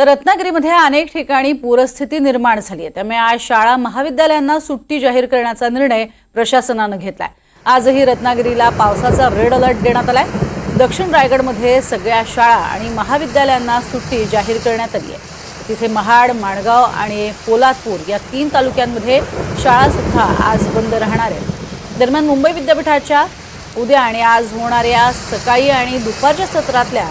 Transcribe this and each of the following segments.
तर रत्नागिरीमध्ये अनेक ठिकाणी पूरस्थिती निर्माण झाली आहे. त्यामुळे आज शाळा महाविद्यालयांना सुट्टी जाहीर करण्याचा निर्णय प्रशासनानं घेतलाय. आजही रत्नागिरीला पावसाचा रेड अलर्ट देण्यात आलाय. दक्षिण रायगडमध्ये सगळ्या शाळा आणि महाविद्यालयांना सुट्टी जाहीर करण्यात आली आहे. तिथे महाड माणगाव आणि पोलादपूर या तीन तालुक्यांमध्ये शाळासुद्धा आज बंद राहणार आहेत. दरम्यान मुंबई विद्यापीठाच्या उद्या आणि आज होणाऱ्या सकाळी आणि दुपारच्या सत्रातल्या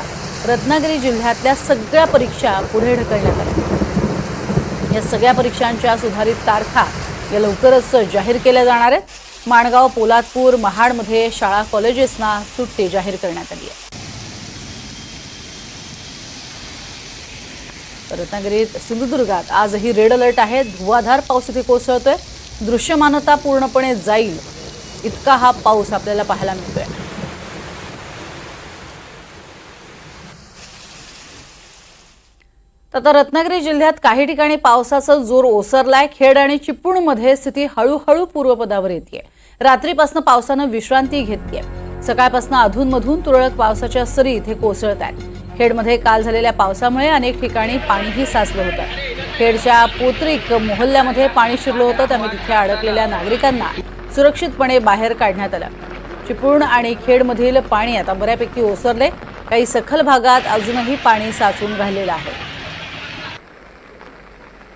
रत्नागिरी जिल्ह्यातल्या सगळ्या परीक्षा पुढे ढकलण्यात आल्या. या सगळ्या परीक्षांच्या सुधारित तारखा या लवकरच जाहीर केल्या जाणार आहेत. माणगाव पोलादपूर महाडमध्ये शाळा कॉलेजेसना सुट्टी जाहीर करण्यात आली आहे. रत्नागिरीत सिंधुदुर्गात आजही रेड अलर्ट आहे. धुवाधार पाऊस इथे कोसळतोय. दृश्यमानता पूर्णपणे जाईल. इतका हा पाऊस आपल्याला पाहायला मिळतोय. आता रत्नागिरी जिल्ह्यात काही ठिकाणी पावसाचा जोर ओसरलाय. खेड आणि चिपळूणमध्ये स्थिती हळूहळू पूर्वपदावर येते रात्रीपासून पावसानं विश्रांती घेतलीय. सकाळपासून अधूनमधून तुरळक पावसाच्या सरी इथे कोसळत आहेत. खेडमध्ये काल झालेल्या पावसामुळे अनेक ठिकाणी पाणीही साचलं होतं. खेडच्या पोत्रिक मोहल्ल्यामध्ये पाणी शिरलं होतं त्यामुळे तिथे अडकलेल्या नागरिकांना सुरक्षितपणे बाहेर काढण्यात आलं. चिपळूण आणि खेडमधील पाणी आता बऱ्यापैकी ओसरले काही सखल भागात अजूनही पाणी साचून राहिलेलं आहे.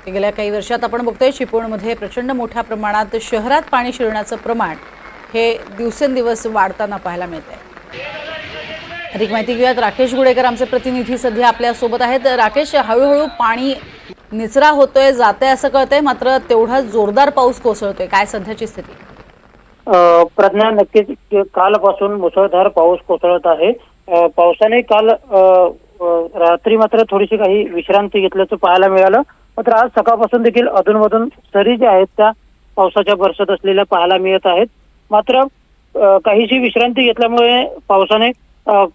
गेल्या काही वर्षात आपण बघतोय चिपळूणमध्ये प्रचंड मोठ्या प्रमाणात शहरात पाणी शिरण्याचं प्रमाण हे दिवसेंदिवस वाढताना पाहायला मिळत आहे अधिक माहिती घेऊयात. राकेश गुडेकर आमचे प्रतिनिधी सध्या आपल्यासोबत आहेत. राकेश हळूहळू पाणी निचरा होतोय जाते असं कळतंय मात्र तेवढा जोरदार पाऊस कोसळतोय. काय सध्याची स्थिती? प्रज्ञा नक्कीच कालपासून मुसळधार पाऊस कोसळत आहे. पावसाने काल रात्री मात्र थोडीशी काही विश्रांती घेतल्याचं पाहायला मिळालं. मात्र आज सकाळपासून देखील अधूनमधून सरी ज्या आहेत त्या पावसाच्या बरसत असलेल्या पाहायला मिळत आहेत. मात्र काहीशी विश्रांती घेतल्यामुळे पावसाने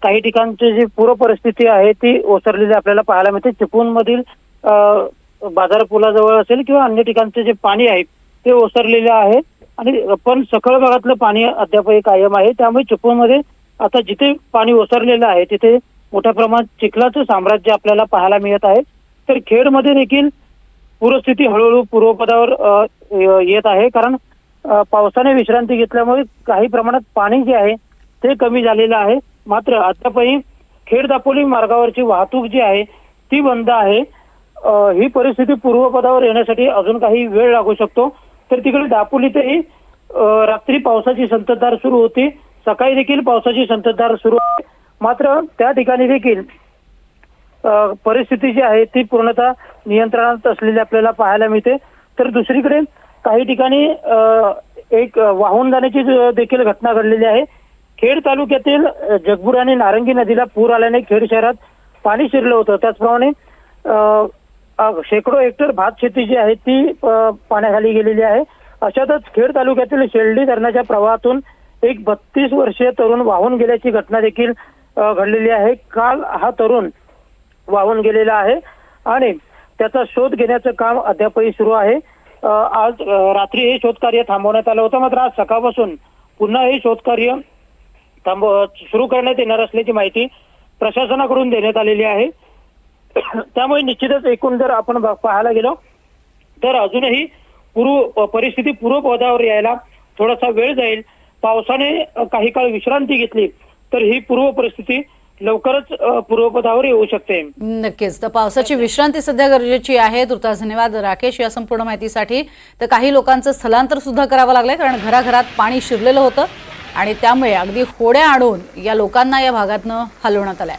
काही ठिकाणची जी पूर परिस्थिती आहे ती ओसरलेली आपल्याला पाहायला मिळते. चिपळूण मधील बाजार पुलाजवळ असेल किंवा अन्य ठिकाणचे जे पाणी आहे ते ओसरलेले आहे. आणि पण सखल भागातलं पाणी अद्यापही कायम आहे. त्यामुळे चिपळूणमध्ये आता जिथे पाणी ओसरलेलं आहे तिथे मोठ्या प्रमाणात चिखलाचं साम्राज्य आपल्याला पाहायला मिळत आहे. तर खेडमध्ये देखील पूरस्थिती हळूहळू पूर्वपदावर येत आहे. कारण पावसाने विश्रांती घेतल्यामुळे काही प्रमाणात पाणी जे आहे ते कमी झालेलं आहे. मात्र अद्यापही खेड दापोली मार्गावरची वाहतूक जी आहे ती बंद आहे. ही परिस्थिती पूर्वपदावर येण्यासाठी अजून काही वेळ लागू शकतो. तर तिकडे दापोलीतही रात्री पावसाची संततधार सुरू होती. सकाळी देखील पावसाची संततधार सुरू मात्र त्या ठिकाणी देखील परिस्थिती जी आहे ती पूर्णतः नियंत्रणात असलेली आपल्याला पाहायला मिळते. तर दुसरीकडे काही ठिकाणी अ, एक वाहून जाण्याची देखील घटना घडलेली आहे. खेड तालुक्यातील जगबुर आणि नारंगी नदीला पूर आल्याने खेड शहरात पाणी शिरलं होतं. त्याचप्रमाणे शेकडो हेक्टर भात शेती जी आहे ती पाण्याखाली गेलेली आहे. अशातच खेड तालुक्यातील शेल्डी धरणाच्या प्रवाहातून एक बत्तीस वर्षीय तरुण वाहून गेल्याची घटना देखील घडलेली आहे. काल हा तरुण वाहून गेलेला आहे. आणि त्याचा शोध घेण्याचं काम अद्यापही सुरू आहे. आज रात्री हे शोधकार्य थांबवण्यात आलं होतं. मात्र आज सकाळपासून पुन्हा हे शोधकार्य थांबव सुरू करण्यात येणार असल्याची माहिती प्रशासनाकडून देण्यात आलेली आहे. त्यामुळे निश्चितच एकूण जर आपण पाहायला गेलो तर अजूनही पूर्व परिस्थिती पूर्वपदावर यायला थोडासा वेळ जाईल. पावसाने काही काळ विश्रांती घेतली तर ही पूर्व परिस्थिती लवकरच पूर्वपदावर येऊ शकते. नक्कीच. तर पावसाची विश्रांती सध्या गरजेची आहे. तुर्तास धन्यवाद राकेश या संपूर्ण माहितीसाठी. तर काही लोकांचं स्थलांतर सुद्धा करावं लागलंय कारण घराघरात पाणी शिरलेलं होतं. आणि त्यामुळे अगदी होड्या आणून या लोकांना या भागातनं हलवण्यात आलंय.